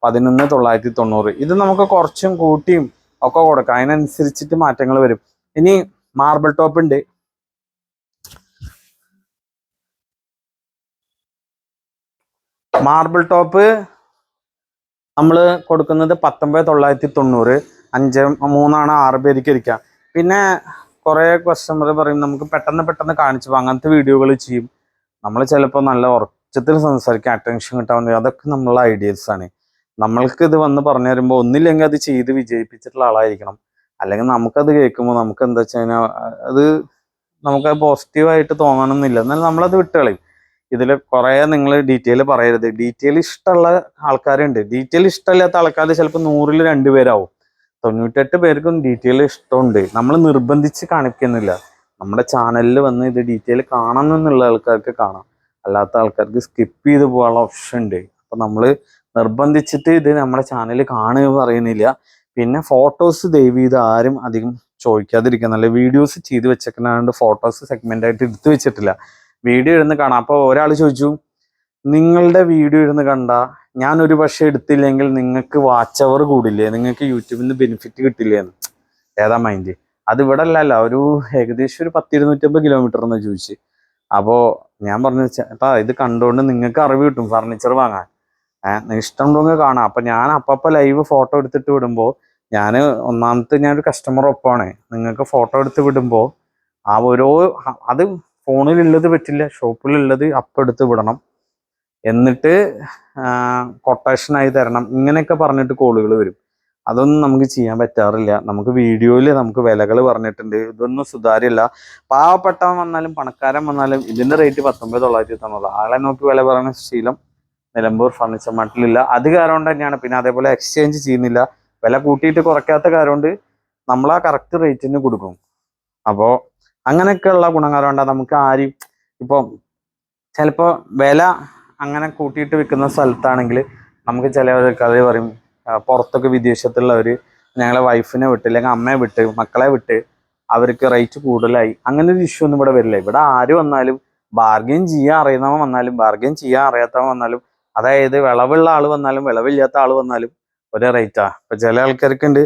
പതിനൊന്ന് തൊള്ളായിരത്തി തൊണ്ണൂറ്. ഇത് നമുക്ക് കുറച്ചും കൂട്ടിയും ഒക്കെ കൊടുക്കാം. അതിനനുസരിച്ചിട്ട് മാറ്റങ്ങൾ വരും. ഇനി മാർബിൾ ടോപ്പ് ഉണ്ട്. മാർബിൾ ടോപ്പ് നമ്മൾ കൊടുക്കുന്നത് പത്തൊമ്പത് തൊള്ളായിരത്തി തൊണ്ണൂറ്. അഞ്ച് മൂന്നാണ് ആറ് പേർക്ക് ഇരിക്കാം. പിന്നെ കുറേ കസ്റ്റമർ പറയും. നമുക്ക് പെട്ടെന്ന് പെട്ടെന്ന് കാണിച്ചു പോകും. അങ്ങനത്തെ വീഡിയോകൾ ചെയ്യും. നമ്മൾ ചിലപ്പോൾ നല്ല ഉറച്ചത്തിൽ സംസാരിക്കാൻ അറ്റൻഷൻ കിട്ടാൻ അതൊക്കെ നമ്മളെ ഐഡിയസ് ആണ്. നമ്മൾക്ക് ഇത് വന്ന് പറഞ്ഞു തരുമ്പോൾ ഒന്നില്ലെങ്കിൽ അത് ചെയ്ത് വിജയിപ്പിച്ചിട്ടുള്ള ആളായിരിക്കണം. അല്ലെങ്കിൽ നമുക്കത് കേൾക്കുമ്പോൾ നമുക്ക് എന്താ വെച്ച് കഴിഞ്ഞാൽ അത് നമുക്കത് പോസിറ്റീവായിട്ട് തോന്നണമെന്നില്ല എന്നാൽ നമ്മളത് വിട്ടുകളയും ഇതിൽ കുറേ നിങ്ങൾ ഡീറ്റെയിൽ പറയരുത്. ഡീറ്റെയിൽ ഇഷ്ടമുള്ള ആൾക്കാരുണ്ട്. ഡീറ്റെയിൽ ഇഷ്ടമില്ലാത്ത ആൾക്കാർ ചിലപ്പോൾ നൂറിൽ രണ്ട് പേരാവും. തൊണ്ണൂറ്റെട്ട് പേർക്കും ഡീറ്റെയിൽ ഇഷ്ടമുണ്ട്. നമ്മൾ നിർബന്ധിച്ച് കാണിക്കുന്നില്ല. നമ്മുടെ ചാനലിൽ വന്ന് ഇത് ഡീറ്റെയിൽ കാണണം എന്നുള്ള ആൾക്കാർക്ക് കാണാം. അല്ലാത്ത ആൾക്കാർക്ക് സ്കിപ്പ് ചെയ്ത് പോകാനുള്ള ഓപ്ഷൻ ഉണ്ട്. അപ്പൊ നമ്മൾ നിർബന്ധിച്ചിട്ട് ഇത് നമ്മുടെ ചാനൽ കാണുക പറയുന്നില്ല. പിന്നെ ഫോട്ടോസ് ദയവ് ചെയ്ത് ആരും അധികം ചോദിക്കാതിരിക്കുക. നല്ല വീഡിയോസ് ചെയ്ത് വെച്ചേക്കുന്നതുകൊണ്ട് ഫോട്ടോസ് സെഗ്മെന്റ് ആയിട്ട് എടുത്തു വെച്ചിട്ടില്ല. വീഡിയോ ഇരുന്ന് കാണാം. അപ്പോൾ ഒരാൾ ചോദിച്ചു നിങ്ങളുടെ വീഡിയോ ഇരുന്ന് കണ്ട? ഞാൻ ഒരു പക്ഷെ എടുത്തില്ലെങ്കിൽ നിങ്ങൾക്ക് വാച്ച് അവർ കൂടില്ലേ? നിങ്ങൾക്ക് യൂട്യൂബിൽ നിന്ന് ബെനിഫിറ്റ് കിട്ടില്ലേ എന്ന് ഏതാ മൈൻഡ് അത് ഇവിടെ അല്ലല്ല ഒരു ഏകദേശം ഒരു പത്തിരുന്നൂറ്റമ്പത് കിലോമീറ്റർ എന്ന് ചോദിച്ചു. അപ്പോൾ ഞാൻ പറഞ്ഞു ചേട്ടാ ഇത് കണ്ടുകൊണ്ട് നിങ്ങൾക്ക് അറിവ് കിട്ടും ഫർണിച്ചർ വാങ്ങാൻ. ഇഷ്ടമുണ്ടെങ്കിൽ കാണാം. അപ്പം ഞാൻ അപ്പപ്പോ ലൈവ് ഫോട്ടോ എടുത്തിട്ട് വിടുമ്പോൾ ഞാൻ ഒന്നാമത്തെ ഞാനൊരു കസ്റ്റമർ ഒപ്പമാണ് നിങ്ങൾക്ക് ഫോട്ടോ എടുത്ത് വിടുമ്പോൾ ആ ഓരോ അത് ഫോണിലുള്ളത് പറ്റില്ല ഷോപ്പിലുള്ളത് അപ്പം എടുത്ത് വിടണം. എന്നിട്ട് കൊട്ടേഷനായി തരണം. ഇങ്ങനെയൊക്കെ പറഞ്ഞിട്ട് കോളുകൾ വരും. അതൊന്നും നമുക്ക് ചെയ്യാൻ പറ്റാറില്ല. നമുക്ക് വീഡിയോയിൽ നമുക്ക് വിലകൾ പറഞ്ഞിട്ടുണ്ട്. ഇതൊന്നും സുതാര്യമല്ല പാവപ്പെട്ടവൻ വന്നാലും പണക്കാരൻ വന്നാലും ഇതിന്റെ റേറ്റ് പത്തൊമ്പത് തൊള്ളായിരത്തി തൊണ്ണൂറ് ആളെ നോക്കി വില പറയുന്ന ശീലം നിലമ്പൂർ ഫർണിച്ചർ മാർട്ടിലില്ല അത് കാരണം തന്നെയാണ്. പിന്നെ അതേപോലെ എക്സ്ചേഞ്ച് ചെയ്യുന്നില്ല. വില കൂട്ടിയിട്ട് കുറയ്ക്കാത്ത കാരണം കൊണ്ട് നമ്മൾ ആ കറക്റ്റ് റേറ്റിന് കൊടുക്കും. അപ്പോൾ അങ്ങനെയൊക്കെയുള്ള ഗുണങ്ങൾ കൊണ്ട് നമുക്ക് ആരും ഇപ്പോൾ ചിലപ്പോൾ വില അങ്ങനെ കൂട്ടിയിട്ട് വിൽക്കുന്ന സ്ഥലത്താണെങ്കിൽ നമുക്ക് ചില കഥ പറയും പുറത്തൊക്കെ വിദേശത്തുള്ളവർ ഞങ്ങളെ വൈഫിനെ വിട്ട് അല്ലെങ്കിൽ അമ്മയെ വിട്ട് മക്കളെ വിട്ട് അവർക്ക് റേറ്റ് കൂടുതലായി. അങ്ങനെ ഒരു ഇഷ്യൂ ഒന്നും ഇവിടെ വരില്ല. ഇവിടെ ആര് വന്നാലും ബാർഗെയിൻ ചെയ്യാൻ അറിയുന്നവൻ വന്നാലും ബാർഗെയിൻ ചെയ്യാൻ അറിയാത്തവൻ വന്നാലും അതായത് വിളവുള്ള ആൾ വന്നാലും വിളവില്ലാത്ത ആൾ വന്നാലും ഒരേ റേറ്റാ ഇപ്പം ചില ആൾക്കാർക്ക് ഉണ്ട്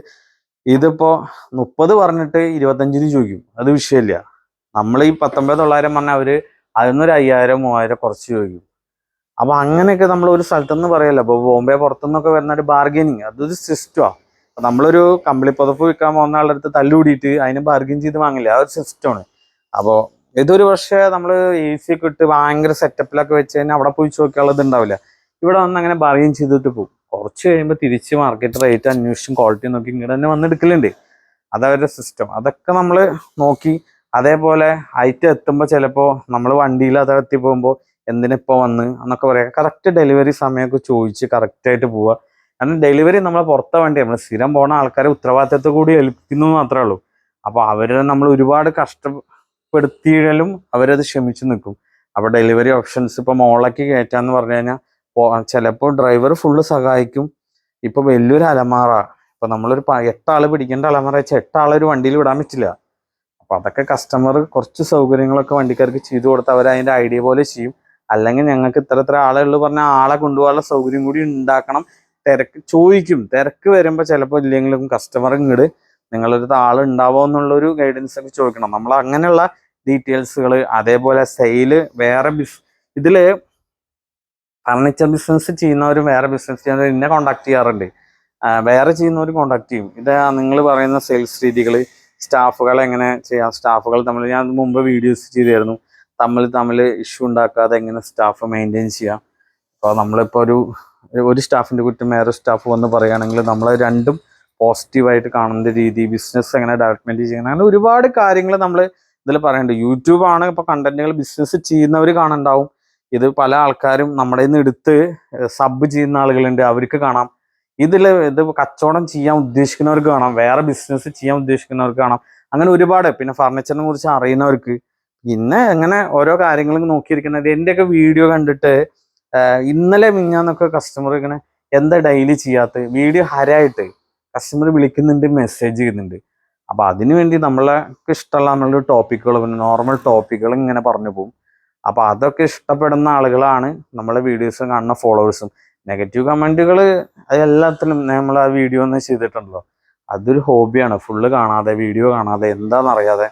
ഇതിപ്പോ മുപ്പത് പറഞ്ഞിട്ട് ഇരുപത്തഞ്ചിന് ചോദിക്കും. അത് വിഷയമില്ല നമ്മൾ ഈ പത്തൊമ്പത് തൊള്ളായിരം പറഞ്ഞാൽ അവർ അതിന്നൊരു അയ്യായിരം മൂവായിരം കുറച്ച് ചോദിക്കും. അപ്പൊ അങ്ങനെയൊക്കെ നമ്മൾ ഒരു സ്ഥലത്തുനിന്ന് പറയല്ലോ അപ്പോൾ ബോംബെ പുറത്തുനിന്നൊക്കെ വരുന്ന ഒരു ബാർഗനിങ് അതൊരു സിസ്റ്റമാണ് നമ്മളൊരു കമ്പിളി പുതപ്പ് വിൽക്കാൻ പോകുന്ന ആളുടെ അടുത്ത് തല്ലുകൂടിയിട്ട് അതിന് ബാർഗൻ ചെയ്ത് വാങ്ങില്ല ആ ഒരു സിസ്റ്റമാണ് അപ്പോൾ ഇതൊരു പക്ഷേ നമ്മൾ എ സി ഒക്കെ ഇട്ട് ഭയങ്കര സെറ്റപ്പിലൊക്കെ വെച്ച് കഴിഞ്ഞാൽ അവിടെ പോയി ചോദിക്കാനുള്ളത് ഉണ്ടാവില്ല. ഇവിടെ വന്ന് അങ്ങനെ ബാർഗൻ ചെയ്തിട്ട് പോകും. കുറച്ച് കഴിയുമ്പോൾ തിരിച്ച് മാർക്കറ്റ് റേറ്റ് അന്വേഷിച്ചും ക്വാളിറ്റി നോക്കി ഇങ്ങോട്ട് തന്നെ വന്നെടുക്കലുണ്ട് അതവരുടെ സിസ്റ്റം അതൊക്കെ നമ്മൾ നോക്കി അതേപോലെ ഐറ്റം എത്തുമ്പോൾ ചിലപ്പോൾ നമ്മൾ വണ്ടിയിൽ അത് എത്തി പോകുമ്പോൾ എന്തിനിപ്പോൾ വന്ന് എന്നൊക്കെ പറയാം. കറക്റ്റ് ഡെലിവറി സമയമൊക്കെ ചോദിച്ച് കറക്റ്റായിട്ട് പോവുക കാരണം ഡെലിവറി നമ്മളെ പുറത്തെ വണ്ടി നമ്മൾ സ്ഥിരം പോണ ആൾക്കാരെ ഉത്തരവാദിത്തത്തെ കൂടി ഏൽപ്പിക്കുന്നു മാത്രമേ ഉള്ളൂ. അപ്പോൾ അവരെ നമ്മൾ ഒരുപാട് കഷ്ടപ്പെടുത്തിയാലും അവരത് ക്ഷമിച്ചു നിൽക്കും. അപ്പോൾ ഡെലിവറി ഓപ്ഷൻസ് ഇപ്പോൾ മോളേക്ക് കയറ്റാന്ന് പറഞ്ഞു കഴിഞ്ഞാൽ ചിലപ്പോൾ ഡ്രൈവർ ഫുള്ള് സഹായിക്കും. ഇപ്പോൾ വലിയൊരു അലമാറ. ഇപ്പോൾ നമ്മളൊരു എട്ടാൾ പിടിക്കേണ്ട അലമാറ വെച്ചാൽ എട്ടാളൊരു വണ്ടിയിൽ വിടാൻ പറ്റില്ല. അപ്പൊ അതൊക്കെ കസ്റ്റമർ കുറച്ച് സൗകര്യങ്ങളൊക്കെ വണ്ടിക്കാർക്ക് ചെയ്തു കൊടുത്ത് അവർ അതിന്റെ ഐഡിയ പോലെ ചെയ്യും. അല്ലെങ്കിൽ ഞങ്ങൾക്ക് ഇത്ര ഇത്ര ആളെ ഉള്ളു പറഞ്ഞാൽ ആളെ കൊണ്ടുപോകാനുള്ള സൗകര്യം കൂടി ഉണ്ടാക്കണം. തിരക്ക് ചോദിക്കും. തിരക്ക് വരുമ്പോൾ ചിലപ്പോൾ ഇല്ലെങ്കിലും കസ്റ്റമർ ഇങ്ങോട്ട് നിങ്ങളൊരു ആൾ ഉണ്ടാവോ എന്നുള്ളൊരു ഗൈഡൻസ് ഒക്കെ ചോദിക്കണം. നമ്മൾ അങ്ങനെയുള്ള ഡീറ്റെയിൽസുകൾ അതേപോലെ സെയിൽ വേറെ ബിസ് ഇതിൽ ഫർണിച്ചർ ബിസിനസ് ചെയ്യുന്നവരും വേറെ ബിസിനസ് ചെയ്യുന്നവർ എന്നെ കോണ്ടാക്ട് ചെയ്യാറുണ്ട്. വേറെ ചെയ്യുന്നവർ കോണ്ടാക്ട് ചെയ്യും. ഇത് നിങ്ങൾ പറയുന്ന സെയിൽസ് രീതികൾ സ്റ്റാഫുകൾ എങ്ങനെ ചെയ്യാം? സ്റ്റാഫുകൾ തമ്മിൽ ഞാൻ മുമ്പ് വീഡിയോസ് ചെയ്തായിരുന്നു തമ്മിൽ തമ്മിൽ ഇഷ്യൂ ഉണ്ടാക്കാതെ എങ്ങനെ സ്റ്റാഫ് മെയിന്റെയിൻ ചെയ്യാം? അപ്പോൾ നമ്മളിപ്പോൾ ഒരു ഒരു സ്റ്റാഫിന്റെ കുറ്റം വേറെ സ്റ്റാഫ് വന്ന് പറയുകയാണെങ്കിൽ നമ്മൾ രണ്ടും പോസിറ്റീവായിട്ട് കാണുന്ന രീതി ബിസിനസ് എങ്ങനെ ഡെവലപ്മെന്റ് ചെയ്യണം അങ്ങനെ ഒരുപാട് കാര്യങ്ങൾ നമ്മൾ ഇതിൽ പറയുന്നുണ്ട് യൂട്യൂബാണ് ഇപ്പോൾ കണ്ടന്റുകൾ ബിസിനസ് ചെയ്യുന്നവർ കാണുന്നുണ്ടാവും ഇത് പല ആൾക്കാരും നമ്മുടെ നിന്ന് എടുത്ത് സബ് ചെയ്യുന്ന ആളുകളുണ്ട്. അവർക്ക് കാണാം. ഇതിൽ ഇത് കച്ചവടം ചെയ്യാൻ ഉദ്ദേശിക്കുന്നവർക്ക് കാണാം വേറെ ബിസിനസ് ചെയ്യാൻ ഉദ്ദേശിക്കുന്നവർക്ക് കാണാം. അങ്ങനെ ഒരുപാട്. പിന്നെ ഫർണിച്ചറിനെ കുറിച്ച് അറിയുന്നവർക്ക്. പിന്നെ അങ്ങനെ ഓരോ കാര്യങ്ങളും നോക്കിയിരിക്കുന്നത്. എന്റെയൊക്കെ വീഡിയോ കണ്ടിട്ട് ഇന്നലെ മിഞ്ഞാന്നൊക്കെ കസ്റ്റമർ ഇങ്ങനെ എന്താ ഡെയിലി ചെയ്യാത്ത? വീഡിയോ ഹരായിട്ട് കസ്റ്റമർ വിളിക്കുന്നുണ്ട് മെസ്സേജ് ചെയ്യുന്നുണ്ട്. അപ്പൊ അതിനു വേണ്ടി നമ്മൾക്ക് ഇഷ്ടമുള്ള നമ്മളുടെ ടോപ്പിക്കുകൾ പിന്നെ നോർമൽ ടോപ്പിക്കുകൾ ഇങ്ങനെ പറഞ്ഞു പോകും. അപ്പൊ അതൊക്കെ ഇഷ്ടപ്പെടുന്ന ആളുകളാണ് നമ്മളെ വീഡിയോസ് കാണുന്ന ഫോളോവേഴ്സും നെഗറ്റീവ് കമന്റുകൾ അതെല്ലാത്തിലും നമ്മൾ ആ വീഡിയോ ഒന്ന് ചെയ്തിട്ടുണ്ടല്ലോ. അതൊരു ഹോബിയാണ് ഫുള്ള് കാണാതെ വീഡിയോ കാണാതെ എന്താണെന്നറിയാതെ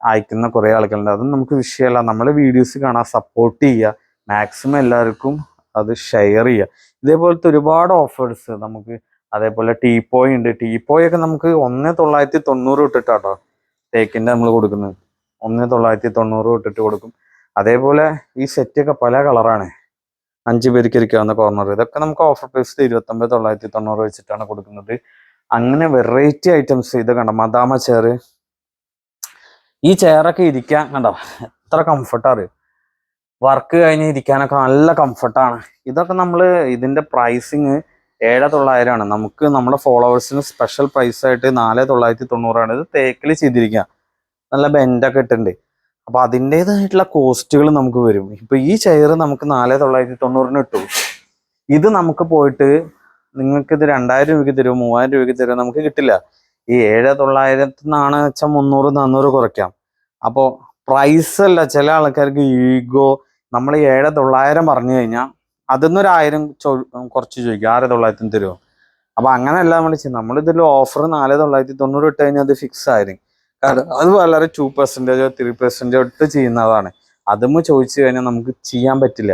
അയക്കുന്ന കുറേ ആളുകളുണ്ട്. അതും നമുക്ക് വിഷയമല്ല. നമ്മളെ വീഡിയോസ് കാണാൻ സപ്പോർട്ട് ചെയ്യുക. മാക്സിമം എല്ലാവർക്കും അത് ഷെയർ ചെയ്യുക. ഇതേപോലത്തെ ഒരുപാട് ഓഫേഴ്സ് നമുക്ക് അതേപോലെ ടീ പോയി ഉണ്ട്. ടീപ്പോയ് ഒക്കെ നമുക്ക് ഒന്നേ തൊള്ളായിരത്തി തൊണ്ണൂറ് ഇട്ടിട്ടാട്ടോ തേക്കിന്റെ നമ്മൾ കൊടുക്കുന്നത്. ഒന്നേ തൊള്ളായിരത്തി തൊണ്ണൂറ് ഇട്ടിട്ട് കൊടുക്കും. അതേപോലെ ഈ സെറ്റൊക്കെ പല കളറാണ് അഞ്ച് പേർക്ക് ഇരിക്കാവുന്ന കോർണർ ഇതൊക്കെ നമുക്ക് ഓഫർ പ്രൈസിൽ ഇരുപത്തൊമ്പത് തൊള്ളായിരത്തി തൊണ്ണൂറ് വെച്ചിട്ടാണ് കൊടുക്കുന്നത്. അങ്ങനെ വെറൈറ്റി ഐറ്റംസ് ഇത് കണ്ടോ? മദാമ ചെയർ ഈ ചെയറൊക്കെ ഇരിക്കാൻ കണ്ടോ? എത്ര കംഫർട്ടാണ് വർക്ക് കഴിഞ്ഞ് ഇരിക്കാനൊക്കെ നല്ല കംഫർട്ടാണ് ഇതൊക്കെ നമ്മൾ ഇതിന്റെ പ്രൈസിങ് ഏഴ് തൊള്ളായിരമാണ് നമുക്ക് നമ്മുടെ ഫോളോവേഴ്സിന് സ്പെഷ്യൽ പ്രൈസായിട്ട് നാല് തൊള്ളായിരത്തി തൊണ്ണൂറാണ് ഇത് തേക്കിൽ ചെയ്തിരിക്കുക നല്ല ബെൻഡൊക്കെ ഇട്ടുണ്ട് അപ്പൊ അതിന്റെതായിട്ടുള്ള കോസ്റ്റുകൾ നമുക്ക് വരും. ഇപ്പൊ ഈ ചെയർ നമുക്ക് നാല് തൊള്ളായിരത്തി തൊണ്ണൂറിന് ഇട്ടു. ഇത് നമുക്ക് പോയിട്ട് നിങ്ങൾക്ക് ഇത് രണ്ടായിരം രൂപയ്ക്ക് തരുമോ മൂവായിരം രൂപയ്ക്ക് തരുമോ നമുക്ക് കിട്ടില്ല. ഈ ഏഴ് തൊള്ളായിരത്തി നിന്നാണ് വെച്ചാൽ മുന്നൂറ് നാന്നൂറ് കുറയ്ക്കാം. അപ്പോൾ പ്രൈസ് അല്ല ചില ആൾക്കാർക്ക് ഈഗോ നമ്മൾ ഏഴ് തൊള്ളായിരം പറഞ്ഞു കഴിഞ്ഞാൽ അതിന്നൊരു ആയിരം ചോ കുറച്ച് ചോദിക്കും ആറ് തൊള്ളായിരത്തിന് തരുമോ അപ്പൊ അങ്ങനെയല്ല നമ്മൾ ചെയ്യും നമ്മളിതിൽ ഓഫർ നാല് തൊള്ളായിരത്തി തൊണ്ണൂറ് ഇട്ട് കഴിഞ്ഞാൽ അത് ഫിക്സ് ആയിരിക്കും. കാരണം അത് വളരെ ടു പെർസെന്റേജോ ത്രീ പെർസെന്റേജോ ഇട്ട് ചെയ്യുന്നതാണ്. അതും ചോദിച്ചു കഴിഞ്ഞാൽ നമുക്ക് ചെയ്യാൻ പറ്റില്ല.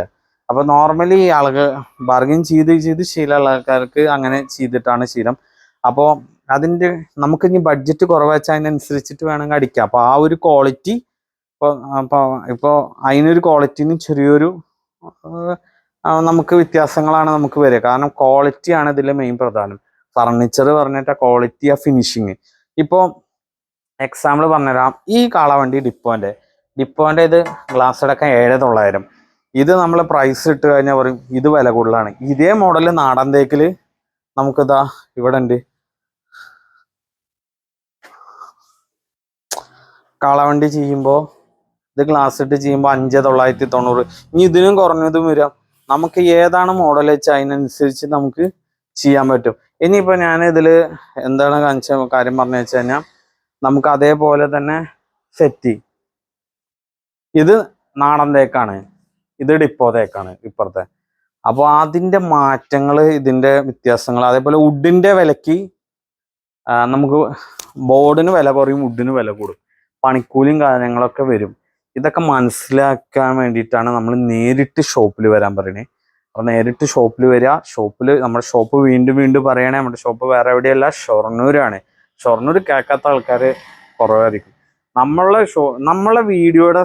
അപ്പൊ നോർമലി ആളുകൾ ബാർഗിൻ ചെയ്ത് ചെയ്ത് ശീലമുള്ള ആൾക്കാർക്ക് അങ്ങനെ ചെയ്തിട്ടാണ് ശീലം. അപ്പോൾ അതിന്റെ നമുക്ക് ഇനി ബഡ്ജറ്റ് കുറവെച്ചാൽ അതിനനുസരിച്ചിട്ട് വേണമെങ്കിൽ അടിക്കാം. അപ്പോൾ ആ ഒരു ക്വാളിറ്റി ഇപ്പൊ ഇപ്പോൾ ഇപ്പോൾ അതിനൊരു ക്വാളിറ്റിന് ചെറിയൊരു നമുക്ക് വ്യത്യാസങ്ങളാണ് നമുക്ക് വരിക. കാരണം ക്വാളിറ്റിയാണ് ഇതിലെ മെയിൻ പ്രധാനം. ഫർണിച്ചർ പറഞ്ഞിട്ട് ക്വാളിറ്റി ആ ഫിനിഷിങ് ഇപ്പോ എക്സാമ്പിൾ പറഞ്ഞുതരാം. ഈ കാളവണ്ടി ഡിപ്പോന്റെ ഡിപ്പോന്റെ ഇത് ഗ്ലാസ് അടക്കം ഏഴ് തൊള്ളായിരം. ഇത് നമ്മൾ പ്രൈസ് ഇട്ട് കഴിഞ്ഞാൽ പറയും ഇത് വില കൂടുതലാണ്. ഇതേ മോഡൽ നാടൻ തേക്കിൽ നമുക്കിതാ ഇവിടെ ഉണ്ട് കാളവണ്ടി ചെയ്യുമ്പോൾ ഇത് ഗ്ലാസ് ഇട്ട് ചെയ്യുമ്പോൾ അഞ്ച് തൊള്ളായിരത്തി തൊണ്ണൂറ്. ഇനി ഇതിനും കുറഞ്ഞതും വരാം. നമുക്ക് ഏതാണ് മോഡൽ വെച്ചാൽ അതിനനുസരിച്ച് നമുക്ക് ചെയ്യാൻ പറ്റും. ഇനിയിപ്പോൾ ഞാൻ ഇതിൽ എന്താണ് കാണിച്ച കാര്യം പറഞ്ഞു വെച്ച് കഴിഞ്ഞാൽ നമുക്ക് അതേപോലെ തന്നെ സെറ്റി ഇത് നാടൻ തേക്കാണ് ഇത് ഡിപ്പോ തേക്കാണ് ഇപ്പുറത്തെ. അപ്പോൾ അതിന്റെ മാറ്റങ്ങൾ ഇതിന്റെ വ്യത്യാസങ്ങൾ അതേപോലെ വുഡിന്റെ വിലക്ക് നമുക്ക് ബോർഡിന് വില കുറയും വുഡിന് വില കൂടും. പണിക്കൂലിയും കാര്യങ്ങളൊക്കെ വരും. ഇതൊക്കെ മനസ്സിലാക്കാൻ വേണ്ടിയിട്ടാണ് നമ്മൾ നേരിട്ട് ഷോപ്പിൽ വരാൻ പറയുന്നത് അപ്പൊ നേരിട്ട് ഷോപ്പിൽ വരിക ഷോപ്പിൽ നമ്മുടെ ഷോപ്പ് വീണ്ടും വീണ്ടും പറയണേ നമ്മുടെ ഷോപ്പ് വേറെ എവിടെയല്ല ഷൊർണൂരാണ്. ഷൊർണൂർ കേൾക്കാത്ത ആൾക്കാർ കുറവായിരിക്കും. നമ്മളെ ഷോ നമ്മളെ വീഡിയോയുടെ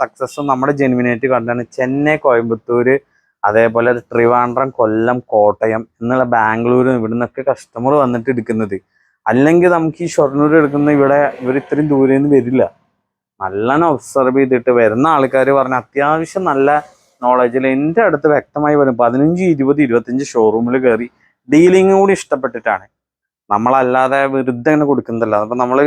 സക്സസ് നമ്മുടെ ജെനുവിനായിട്ട് കണ്ടാണ് ചെന്നൈ കോയമ്പത്തൂർ അതേപോലെ ട്രിവാൻഡ്രം കൊല്ലം കോട്ടയം എന്നുള്ള ബാംഗ്ലൂർ ഇവിടെ നിന്നൊക്കെ കസ്റ്റമർ വന്നിട്ട് എടുക്കുന്നത്. അല്ലെങ്കിൽ നമുക്ക് ഈ ഷൊർണൂർ എടുക്കുന്ന ഇവിടെ ഇവർ ഇത്രയും ദൂരെ നിന്ന് വരില്ല. നല്ലോണം ഒബ്സർവ് ചെയ്തിട്ട് വരുന്ന ആൾക്കാർ പറഞ്ഞ അത്യാവശ്യം നല്ല നോളജിൽ എന്റെ അടുത്ത് വ്യക്തമായി വരും. പതിനഞ്ച് ഇരുപത് ഇരുപത്തഞ്ച് ഷോറൂമിൽ കയറി ഡീലിംഗ് കൂടി ഇഷ്ടപ്പെട്ടിട്ടാണ്. നമ്മളല്ലാതെ വെറുതെ അങ്ങനെ കൊടുക്കുന്നതല്ല. അപ്പൊ നമ്മൾ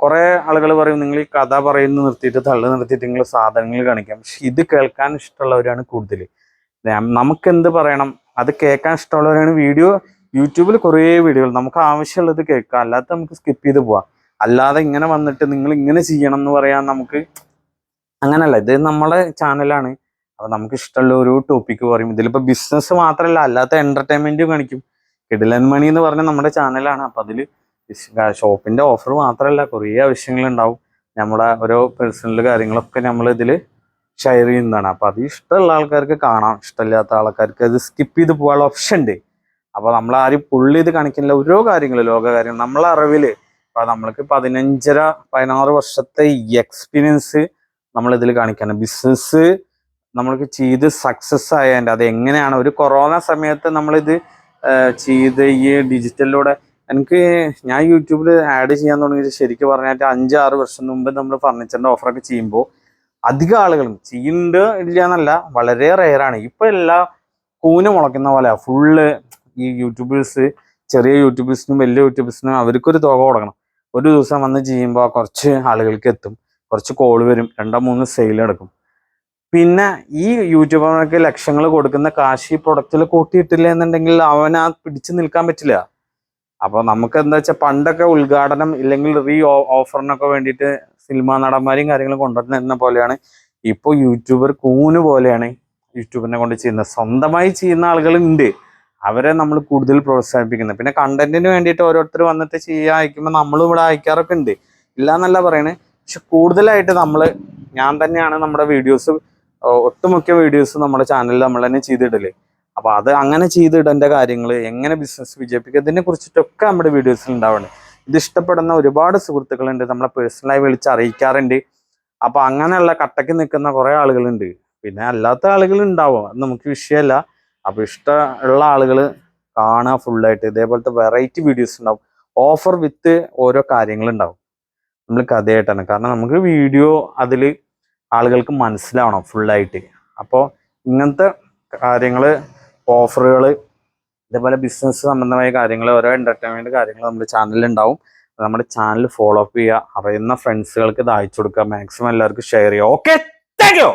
കുറെ ആളുകൾ പറയും നിങ്ങൾ ഈ കഥ പറയുന്നത് നിർത്തിയിട്ട് തള്ളു നിർത്തിയിട്ട് നിങ്ങൾ സാധനങ്ങൾ കാണിക്കാം. പക്ഷെ ഇത് കേൾക്കാൻ ഇഷ്ടമുള്ളവരാണ് കൂടുതൽ നമുക്ക് എന്ത് പറയണം? അത് കേൾക്കാൻ ഇഷ്ടമുള്ളവരാണ് വീഡിയോ യൂട്യൂബിൽ കുറേ വീഡിയോകൾ. നമുക്ക് ആവശ്യമുള്ളത് കേൾക്കാം. അല്ലാത്ത നമുക്ക് സ്കിപ്പ് ചെയ്ത് പോവാം. അല്ലാതെ ഇങ്ങനെ വന്നിട്ട് നിങ്ങൾ ഇങ്ങനെ ചെയ്യണം എന്ന് പറയാൻ നമുക്ക് അങ്ങനല്ല. ഇത് നമ്മളെ ചാനലാണ്. അപ്പൊ നമുക്ക് ഇഷ്ടമുള്ള ഒരു ടോപ്പിക്ക് പറയും. ഇതിലിപ്പോ ബിസിനസ് മാത്രമല്ല അല്ലാത്ത എന്റർടൈൻമെന്റും കാണിക്കും. കിടിലൻ മണി എന്ന് പറഞ്ഞ നമ്മുടെ ചാനലാണ്. അപ്പൊ അതിൽ ഷോപ്പിന്റെ ഓഫർ മാത്രമല്ല കുറേ ആവശ്യങ്ങളുണ്ടാവും. നമ്മുടെ ഓരോ പേഴ്സണൽ കാര്യങ്ങളൊക്കെ നമ്മൾ ഇതിൽ ഷെയർ ചെയ്യുന്നതാണ്. അപ്പൊ അത് ഇഷ്ടമുള്ള ആൾക്കാർക്ക് കാണാം. ഇഷ്ടമില്ലാത്ത ആൾക്കാർക്ക് അത് സ്കിപ്പ് ചെയ്ത് പോകാനുള്ള ഓപ്ഷൻ ഉണ്ട്. അപ്പോൾ നമ്മൾ ആരും പുള്ളി ഇത് കാണിക്കുന്നില്ല. ഓരോ കാര്യങ്ങൾ ലോക കാര്യങ്ങൾ നമ്മളെ അറിവിൽ ഇപ്പൊ നമ്മൾക്ക് പതിനഞ്ചര പതിനാറ് വർഷത്തെ എക്സ്പീരിയൻസ് നമ്മൾ ഇതിൽ കാണിക്കാണ്. ബിസിനസ് നമ്മൾക്ക് ചെയ്ത് സക്സസ് ആയതിന്റെ അത് എങ്ങനെയാണ്? ഒരു കൊറോണ സമയത്ത് നമ്മളിത് ചെയ്ത് ഈ ഡിജിറ്റലിലൂടെ എനിക്ക് ഞാൻ യൂട്യൂബിൽ ആഡ് ചെയ്യാൻ തുടങ്ങിയത് ശരിക്കും പറഞ്ഞാൽ അഞ്ച് ആറ് വർഷം മുമ്പ് നമ്മൾ ഫർണിച്ചറിന്റെ ഓഫറൊക്കെ ചെയ്യുമ്പോൾ അധികം ആളുകളും ചെയ്യുന്നുണ്ട് ഇല്ല എന്നല്ല വളരെ റെയറാണ് ഇപ്പൊ എല്ലാ കൂന മുളയ്ക്കുന്ന പോലെ ഫുള്ള് ഈ യൂട്യൂബേഴ്സ് ചെറിയ യൂട്യൂബേഴ്സിനും വലിയ യൂട്യൂബേഴ്സിനും അവർക്കൊരു തുക കൊടുക്കണം. ഒരു ദിവസം വന്ന് ചെയ്യുമ്പോൾ കുറച്ച് ആളുകൾക്ക് എത്തും. കുറച്ച് കോൾ വരും. രണ്ടോ മൂന്ന് സെയിൽ നടക്കും. പിന്നെ ഈ യൂട്യൂബർമാർക്ക് ലക്ഷങ്ങൾ കൊടുക്കുന്ന കാശി പ്രൊഡക്റ്റിൽ കൂട്ടിയിട്ടില്ല എന്നുണ്ടെങ്കിൽ അവൻ ആ പിടിച്ചു നിൽക്കാൻ പറ്റില്ല. അപ്പൊ നമുക്ക് എന്താ വെച്ചാൽ പണ്ടൊക്കെ ഉദ്ഘാടനം ഇല്ലെങ്കിൽ റീ ഓഫറിനൊക്കെ വേണ്ടിയിട്ട് സിനിമാ നടന്മാരെയും കാര്യങ്ങളും കൊണ്ടുവരുന്ന പോലെയാണ്. ഇപ്പോൾ യൂട്യൂബർ കൂന് പോലെയാണ് യൂട്യൂബിനെ കൊണ്ട് ചെയ്യുന്നത്. സ്വന്തമായി ചെയ്യുന്ന ആളുകളുണ്ട്. അവരെ നമ്മൾ കൂടുതൽ പ്രോത്സാഹിപ്പിക്കുന്നത്. പിന്നെ കണ്ടന്റിന് വേണ്ടിയിട്ട് ഓരോരുത്തർ വന്നിട്ട് ചെയ്യാൻ അയക്കുമ്പോൾ നമ്മളും ഇവിടെ അയക്കാറൊക്കെ ഉണ്ട്. ഇല്ല എന്നല്ല പറയണേ. പക്ഷെ കൂടുതലായിട്ട് നമ്മൾ ഞാൻ തന്നെയാണ് നമ്മുടെ വീഡിയോസ് ഒട്ടുമുക്ക വീഡിയോസ് നമ്മുടെ ചാനലിൽ നമ്മൾ തന്നെ ചെയ്തിടൽ. അപ്പൊ അത് അങ്ങനെ ചെയ്തിടേണ്ട കാര്യങ്ങൾ എങ്ങനെ ബിസിനസ് വിജയിപ്പിക്കുക ഇതിനെ കുറിച്ചിട്ടൊക്കെ നമ്മുടെ വീഡിയോസിൽ ഉണ്ടാവുന്നത് ഇത് ഇഷ്ടപ്പെടുന്ന ഒരുപാട് സുഹൃത്തുക്കളുണ്ട് നമ്മളെ പേഴ്സണലായി വിളിച്ച് അറിയിക്കാറുണ്ട്. അപ്പൊ അങ്ങനെയുള്ള കട്ടക്ക് നിൽക്കുന്ന കുറെ ആളുകളുണ്ട്. പിന്നെ അല്ലാത്ത ആളുകൾ ഉണ്ടാവും അത് നമുക്ക് വിഷയമല്ല അപ്പൊ ഇഷ്ടമുള്ള ആളുകൾ കാണുക ഫുള്ളായിട്ട് ഇതേപോലത്തെ വെറൈറ്റി വീഡിയോസ് ഉണ്ടാവും ഓഫർ വിത്ത് ഓരോ കാര്യങ്ങളുണ്ടാവും നമ്മൾ കഥയായിട്ടാണ്. കാരണം നമുക്ക് വീഡിയോ അതിൽ ആളുകൾക്ക് മനസ്സിലാവണം ഫുള്ളായിട്ട് അപ്പോൾ ഇങ്ങനത്തെ കാര്യങ്ങൾ ഓഫറുകൾ ഇതേപോലെ ബിസിനസ് സംബന്ധമായ കാര്യങ്ങൾ ഓരോ എന്റർടൈൻമെന്റ് കാര്യങ്ങൾ നമ്മുടെ ചാനലിൽ ഉണ്ടാവും നമ്മുടെ ചാനൽ ഫോളോ അപ്പ് ചെയ്യുക അറിയുന്ന ഫ്രണ്ട്സുകൾക്ക് ഇത് അയച്ചു കൊടുക്കുക മാക്സിമം എല്ലാവർക്കും ഷെയർ ചെയ്യുക ഓക്കെ താങ്ക് യു